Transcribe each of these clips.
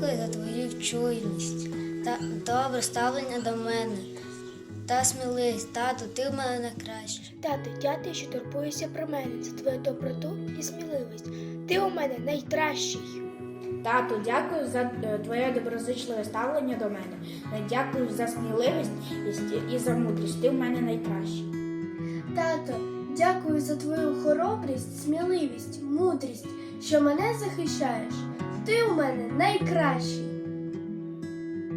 дякую за твою чуйність та добре ставлення до мене. Та смілисть, тату, ти в мене найкраще. Тату, дяти, що турбуєшся про мене за твою доброту і сміливість. Ти у мене найкращий. Тату, дякую за е, твоє доброзичливе ставлення до мене. Е, дякую за сміливість і за мудрість. Ти в мене найкращий. Тато, дякую за твою хоробрість, сміливість, мудрість, що мене захищаєш. Ти у мене найкращий.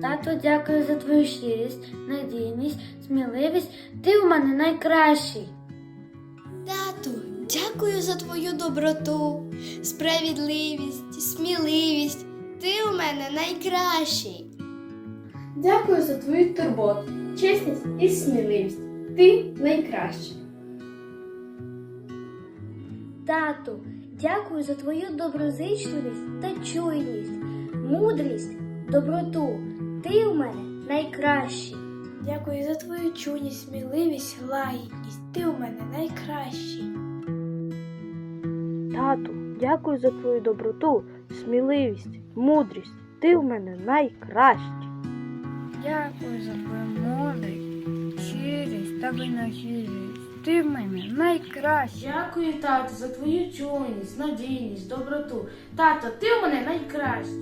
Тато, дякую за твою щирість, надійність, сміливість. Ти у мене найкращий. Тату, дякую за твою доброту, справедливість, сміливість. Ти у мене найкращий. Дякую за твою турботу, чесність і сміливість. Ти найкращий. Тату, дякую за твою доброзичливість та чуйність, мудрість, доброту. Ти у мене найкращий. Дякую за твою чуйність, сміливість, лагідність. Ти у мене найкращий. Тату, дякую за твою доброту, сміливість, мудрість. Ти в мене найкращий. Дякую за твою мудрість, щирість та винахідність. Ти в мене найкращий. Дякую, тату, за твою чуйність, надійність, доброту. Тато, ти в мене найкращий.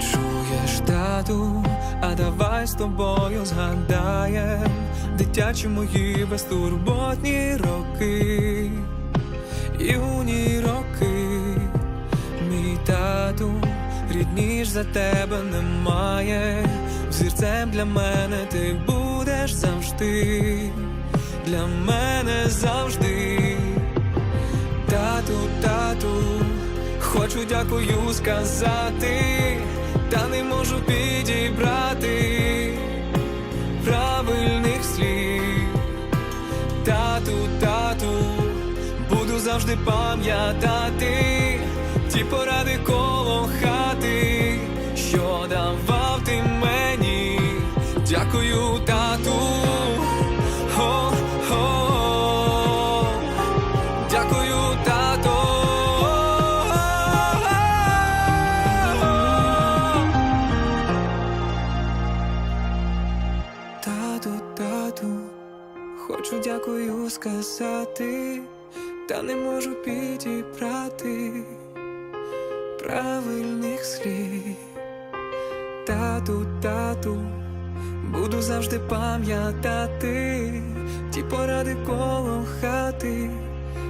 Чуєш, тату, а давай з тобою згадаєм дитячі мої безтурботні роки, юні роки, мій тату, рідніш за тебе немає. Взірцем для мене ти будеш завжди, для мене завжди. Тату, тату, хочу дякую сказати, та не можу підібрати правильних слів. Тату, тату, буду завжди пам'ятати ті поради коло Тату, тату, хочу дякую сказати, та не можу підібрати правильних слів. Тату, тату, буду завжди пам'ятати ті поради коло хати,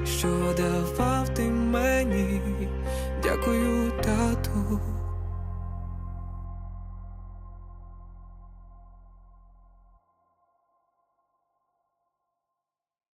що давав ти мені. Дякую, тату.